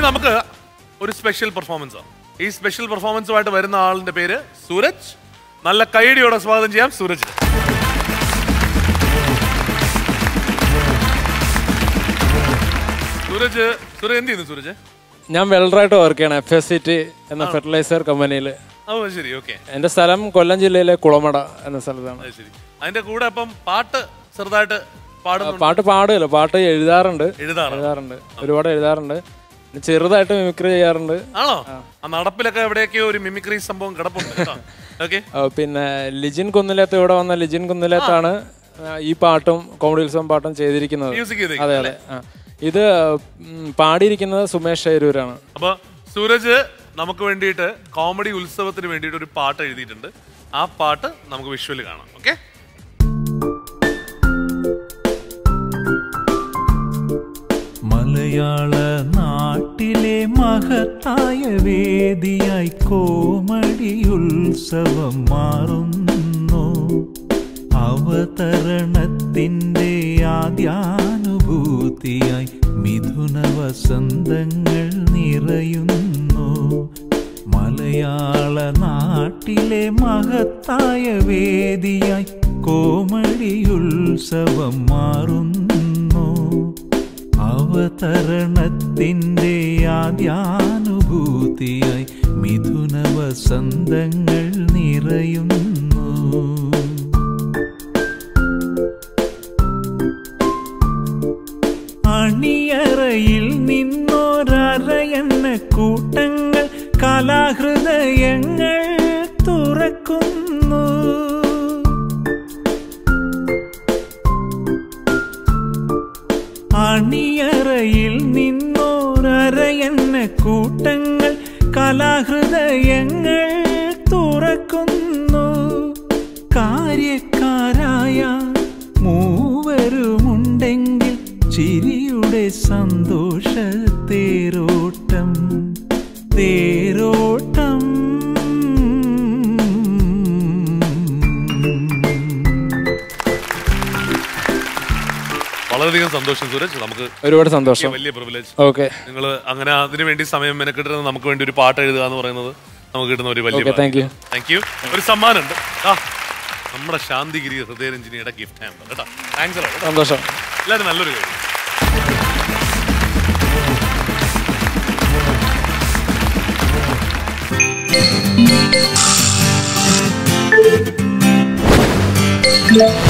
ഇനി നമുക്ക് ഒരു സ്പെഷ്യൽ പെർഫോമൻസ് ഈ സ്പെഷ്യൽ പെർഫോമൻസുമായിട്ട് വരുന്ന ആളിന്റെ പേര് സൂരജ്. നല്ല കൈഡിയോടെ സ്വാഗതം ചെയ്യാം സൂരജ് സൂരജ് സൂരജ് എന്ത് ചെയ്യുന്നു സൂരജ്? ഞാൻ വെൽഡറായിട്ട് വർക്ക് ചെയ്യണം എഫ് എസ് സി ടി എന്ന ഫെർട്ടിലൈസർ കമ്പനിയിൽ ശരി ഓക്കെ എന്റെ സ്ഥലം കൊല്ലം ജില്ലയിലെ കുളമട എന്ന സ്ഥലത്താണ്. ശരി. അതിന്റെ കൂടെ അപ്പം പാട്ട് ചെറുതായിട്ട് പാട്ട് പാടില്ല പാട്ട് എഴുതാറുണ്ട്. എഴുതാറുണ്ട്. ഒരുപാട് എഴുതാറുണ്ട്. ചെറുതായിട്ട് മിമിക്രി ചെയ്യാറുണ്ട്. ആണോ? ആ. നടപ്പിലൊക്കെ എവിടെയൊക്കെയോ ഒരു മിമിക്രി സംഭവം കിടപ്പുണ്ട് കേട്ടോ. പിന്നെ ലിജിൻ കുന്നിലേത്ത് ഇവിടെ വന്ന ലിജിൻ കുന്നിലേത്താണ് ഈ പാട്ടും കോമഡി ഉത്സവം പാട്ടും ചെയ്തിരിക്കുന്നത്. അതെ അതെ. ആ. ഇത് ഉം, പാടിയിരിക്കുന്നത് സുമേഷ് ഷൈരൂരാണ് അപ്പൊ സൂരജ് നമുക്ക് വേണ്ടിയിട്ട് കോമഡി ഉത്സവത്തിന് വേണ്ടിയിട്ട് ഒരു പാട്ട് എഴുതിയിട്ടുണ്ട്. ആ പാട്ട് നമുക്ക് വിഷ്വൽ കാണാം. ഓക്കെ? മലയാള നാട്ടിലെ മഹത്തായ വേദിയായി കോമടി ഉത്സവം മാറുന്നു. അവതരണത്തിന്റെ ആദ്യാനുഭൂതിയായി മിഥുന വസന്തങ്ങൾ നിറയുന്നു. മലയാള നാട്ടിലെ മഹത്തായ വേദിയായി കോമടി ഉത്സവം മാറുന്നു. അവതരണത്തിന്റെ ആദ്യാനുഭൂതിയായി മിഥുന വസന്തങ്ങൾ നിറയുന്നു. അണിയറയിൽ നിന്നോരറയെന്ന കൂട്ടങ്ങൾ കലാഹൃദയങ്ങൾ തുറക്കുന്നു. അണിയറയിൽ നിന്നോരയന്ന കൂട്ടങ്ങൾ കലാഹൃദയങ്ങൾ തുറക്കുന്നു. കാര്യക്കാരായ മൂവരുമുണ്ടെങ്കിൽ ചിരിയുടെ സന്തോഷ വളരെയധികം സന്തോഷം സുരേഷ്. നമുക്ക് ഒരുപാട് സന്തോഷം. വലിയ പ്രിവിലേജ് ഓക്കെ നിങ്ങൾ അങ്ങനെ അതിനു വേണ്ടി സമയം മെനക്കെട്ടിരുന്ന നമുക്ക് വേണ്ടി ഒരു പാട്ട് എഴുതുക എന്ന് പറയുന്നത് നമുക്ക് കിട്ടുന്ന ഒരു വലിയ okay thank you thank you ഒരു സമ്മാനമുണ്ട്. ആ നമ്മുടെ ശാന്തിഗിരി ഹൃദയരഞ്ജിനിയുടെ ഗിഫ്റ്റ് ഹാമ്പർ കേട്ടോ. താങ്ക്സ് സന്തോഷം. എല്ലാവരും നല്ലൊരു കാര്യം. Thank